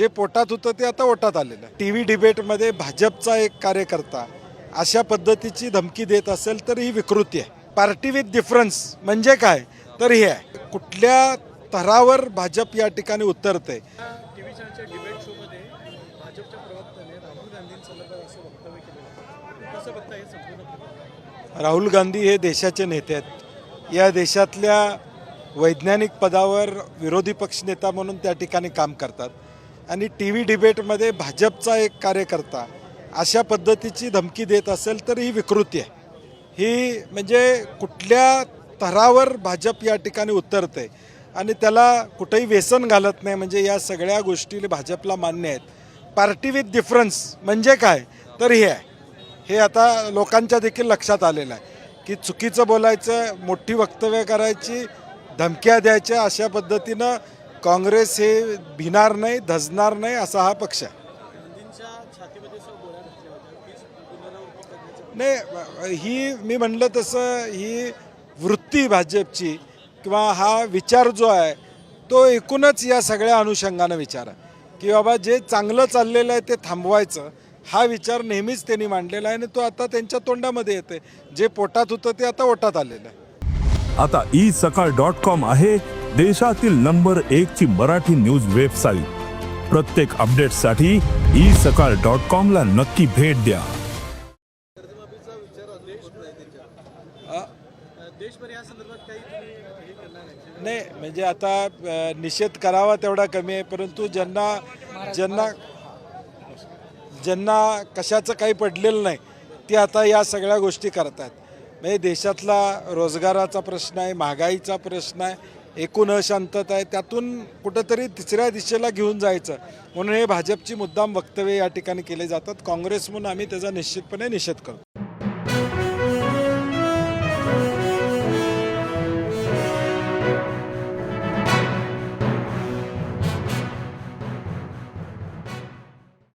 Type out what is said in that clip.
जे पोटात होतं ते आता ओटात आलेलं आहे. टी व्ही डिबेटमध्ये भाजपचा एक कार्यकर्ता अशा पद्धतीची धमकी देत असेल तर ही विकृती आहे. पार्टी विथ डिफरन्स म्हणजे काय? तर हे आहे. कुठल्या थरावर भाजप या ठिकाणी उतरते? राहुल गांधी हे देशाचे नेते आहेत. या देशातल्या वैज्ञानिक पदावर विरोधी पक्षनेता म्हणून त्या ठिकाणी काम करतात. आणि टी व्ही डिबेटमध्ये भाजपचा एक कार्यकर्ता अशा पद्धतीची धमकी देत असेल तर ही विकृती आहे. ही म्हणजे कुठल्या थरावर भाजप या ठिकाणी उतरते आणि त्याला कुठंही व्यसन घालत नाही म्हणजे या सगळ्या गोष्टी भाजपला मान्य आहेत. पार्टी विथ डिफरन्स म्हणजे काय? तर हे आहे. हे आता लोकांच्या देखील लक्षात आलेलं आहे की चुकीचं बोलायचं मोठी वक्तव्य करायची धमक्या द्यायच्या अशा पद्धतीनं काँग्रेस हे भिणार नाही धजणार नाही असा हा पक्ष आहे. नाही ही मी म्हणलं तसं ही वृत्ती भाजपची किंवा हा विचार जो आहे तो एकूणच या सगळ्या अनुषंगानं विचार आहे. की बाबा जे चांगलं चाललेलं आहे ते थांबवायचं हा विचार नेहमीच त्यांनी मांडलेला आहे आणि तो आता त्यांच्या तोंडामध्ये येते जे पोटात होतं ते आता ओटात आलेलं आहे. आता ई सकाळ डॉट कॉम आहे देशातील नंबर एक ची मराठी न्यूज वेबसाईट. प्रत्येक अपडेटसाठी ई सकाळ डॉट कॉम ला नक्की भेट द्या. नाही म्हणजे आता निषेध करावा तेवढा कमी आहे परंतु ज्यांना ज्यांना ज्यांना कशाचं काही पडलेलं नाही ते आता या सगळ्या गोष्टी करतात म्हणजे देशातला रोजगाराचा प्रश्न आहे महागाईचा प्रश्न आहे एकूण अशांतता आहे त्यातून कुठंतरी तिसऱ्या दिशेला घेऊन जायचं. म्हणून हे भाजपची मुद्दाम वक्तव्य या ठिकाणी केले जातात. काँग्रेस म्हणून आम्ही त्याचा निश्चितपणे निषेध करतो.